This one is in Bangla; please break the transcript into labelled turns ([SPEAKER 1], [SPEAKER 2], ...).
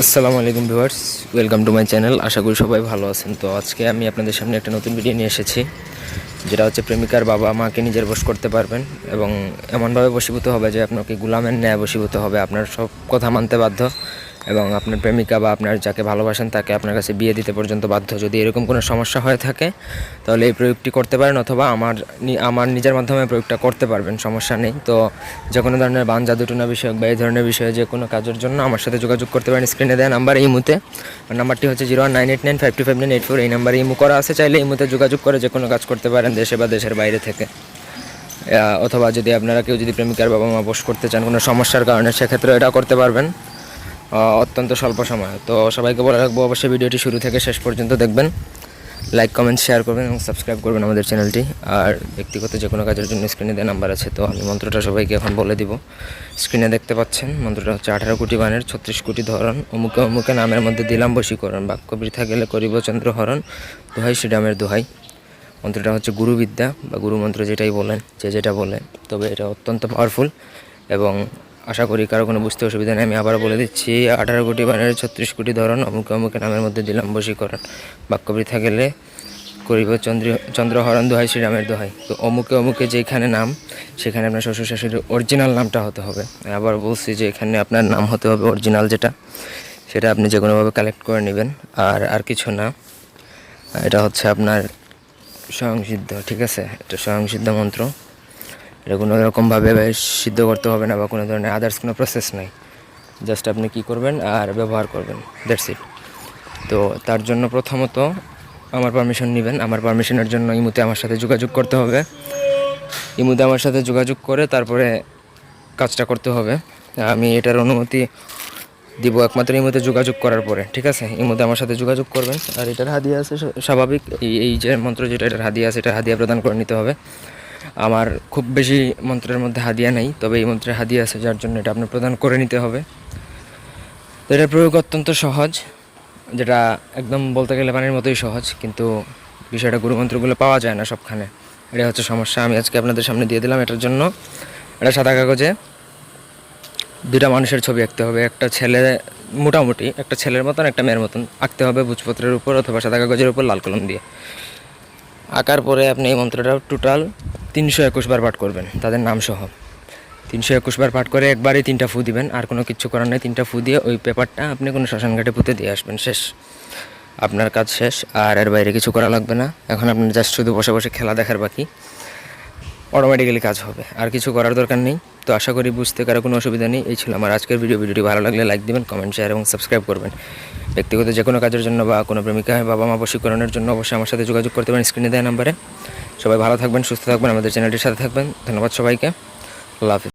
[SPEAKER 1] আসসালামু আলাইকুম viewers, welcome to my channel. আশা করি সবাই ভালো আছেন। তো আজকে আমি আপনাদের সামনে একটা নতুন ভিডিও নিয়ে এসেছি। যেটা হচ্ছে প্রেমিকার বাবা মাকে নিজের বশ করতে পারবেন এবং এমনভাবে বশীভূত হবে যে আপনাকে গুলামের ন্যায় বশীভূত হবে। আপনার সব কথা মানতে বাধ্য এবং আপনার প্রেমিকা বা আপনার যাকে ভালোবাসেন তাকে আপনার কাছে বিয়ে দিতে পর্যন্ত বাধ্য। যদি এরকম কোনো সমস্যা হয়ে থাকে, তাহলে এই প্রয়োগটি করতে পারেন অথবা আমার আমার নিজের মাধ্যমে প্রয়োগটা করতে পারবেন, সমস্যা নেই। তো যে কোনো ধরনের বান জাদুটুনা বিষয়ক বা এই ধরনের বিষয়ে যে কোনো কাজের জন্য আমার সাথে যোগাযোগ করতে পারেন স্ক্রিনে দেওয়া নাম্বার এই মুহূর্তে। নাম্বারটি হচ্ছে zero one nine eight nine five two five nine eight four. এই নাম্বারে ইমু করা আছে, চাইলে এই মুহূর্তে যোগাযোগ করে যে কোনো কাজ করতে পারেন। দেশে বা দেশের বাইরে থেকে। অথবা যদি আপনারা কেউ যদি প্রেমিকার বাবা মা বস করতে চান, কোনো সমস্যার কারণে সেক্ষেত্রে এটা করতে পারবেন। অত্যন্ত স্বল্প সময়। তো সবাইকে বলে রাখব, অবশ্যই ভিডিওটি শুরু থেকে শেষ পর্যন্ত দেখবেন। লাইক কমেন্ট শেয়ার করবেন এবং সাবস্ক্রাইব করবেন আমাদের চ্যানেলটি আর ব্যক্তিগত যে কোনো কাজের জন্য স্ক্রিনে দেওয়া নাম্বার আছে, তো আমি মন্ত্রটা সবাইকে এখন বলে দিব। স্ক্রিনে দেখতে পাচ্ছেন, মন্ত্রটা হচ্ছে আঠারো কোটি বানের ছত্রিশ কোটি ধরন। অমুকে অমুকে নামের মধ্যে দিলাম বশীকরণ। বাক্য বৃথা গেলে করিব চন্দ্রহরণ। দোহাই শ্রীরামের দোহাই। মন্ত্রটা হচ্ছে গুরুবিদ্যা বা গুরুমন্ত্র যেটাই বলেন, যে যেটা বলে তবে এটা অত্যন্ত পাওয়ারফুল এবং আশা করি কারও কোনো বুঝতে অসুবিধা নেই। আমি আবার বলে দিচ্ছি, আঠারো কোটি বানের ছত্রিশ কোটি ধরন অমুকে অমুকে নামের মধ্যে দিলাম, বশীকরণ। বাক্য বৃথা গেলে করিব চন্দ্র, চন্দ্রহরণ দোহাই, শ্রীরামের দোহাই। তো অমুকে অমুকে যেখানে নাম, সেখানে আপনার শ্বশুর শাশুড়ির অরিজিনাল নামটা হতে হবে। আবার বলছি যে এখানে আপনার নাম হতে হবে অরিজিনাল যেটা, সেটা আপনি যে কোনোভাবে কালেক্ট করে নেবেন। আর আর কিছু না। এটা হচ্ছে আপনার স্বয়ংসিদ্ধ, ঠিক আছে? এটা স্বয়ংসিদ্ধ মন্ত্র। এটা কোনো রকমভাবে সিদ্ধ করতে হবে না বা কোনো ধরনের আদার্স কোনো প্রসেস নাই। জাস্ট আপনি কি করবেন আর ব্যবহার করবেন। দ্যাটস ইট তো তার জন্য প্রথমত আমার পারমিশন নেবেন। আমার পারমিশনের জন্য ইমুতে আমার সাথে যোগাযোগ করতে হবে। ইমুতে আমার সাথে যোগাযোগ করে তারপরে কাজটা করতে হবে। আমি এটার অনুমতি দিব একমাত্র ইমুতে যোগাযোগ করার পরে, ঠিক আছে? ইমুতে আমার সাথে যোগাযোগ করবেন। আর এটার হাদিয়া আছে স্বাভাবিক, এই যে মন্ত্র যেটা, এটার হাদিয়া আছে এটা হাদিয়া প্রদান করে নিতে হবে। আমার খুব বেশি মন্ত্রের মধ্যে হাদিয়া নেই, তবে এই মন্ত্রের হাদিয়া আছে, যার জন্য এটা আপনার প্রদান করে নিতে হবে। তো এটার প্রয়োগ অত্যন্ত সহজ, যেটা একদম বলতে গেলে পানির মতোই সহজ, কিন্তু বিষয়টা গুরুমন্ত্রগুলো পাওয়া যায় না সবখানে। এটা হচ্ছে সমস্যা। আমি আজকে আপনাদের সামনে দিয়ে দিলাম এটার জন্য। এটা সাদা কাগজে। দুটা মানুষের ছবি আঁকতে হবে, একটা ছেলে মোটামুটি, একটা ছেলের মতন, একটা মেয়ের মতন। আঁকতে হবে ভোজপত্রের উপর অথবা সাদা কাগজের উপর লাল কলম দিয়ে। আঁকার পরে আপনি এই মন্ত্রটা টোটাল তিনশো একুশ বার পাঠ করবেন, তাদের নাম সহ। তিনশো একুশ বার পাঠ করে একবারই তিনটা ফু দিবেন, আর কোনো কিছু করার নেই, তিনটা ফু দিয়ে ওই পেপারটা আপনি কোনো শ্মশান ঘাটে পুঁতে দিয়ে আসবেন, শেষ। আপনার কাজ শেষ, আর এর বাইরে কিছু করা লাগবে না। এখন আপনার জাস্ট শুধু বসে বসে খেলা দেখার বাকি। অটোমেটিক্যালি কাজ হবে। আর কিছু করার দরকার নেই। তো আশা করি বুঝতে কারও কোনো অসুবিধা নেই। এই ছিল আমার আজকের ভিডিও ভিডিওটি ভালো লাগলে লাইক দেবেন কমেন্ট শেয়ার এবং সাবস্ক্রাইব করবেন। ব্যক্তিগত যে কোনো কাজের জন্য বা কোনো প্রেমিকা বাবা মা বশীকরণের জন্য অবশ্যই আমার সাথে যোগাযোগ করতে পারেন স্ক্রিনে দেওয়া নাম্বারে সবাই ভালো থাকবেন, সুস্থ থাকবেন, আমাদের চ্যানেলটির সাথে থাকবেন। ধন্যবাদ সবাইকে। আল্লাহ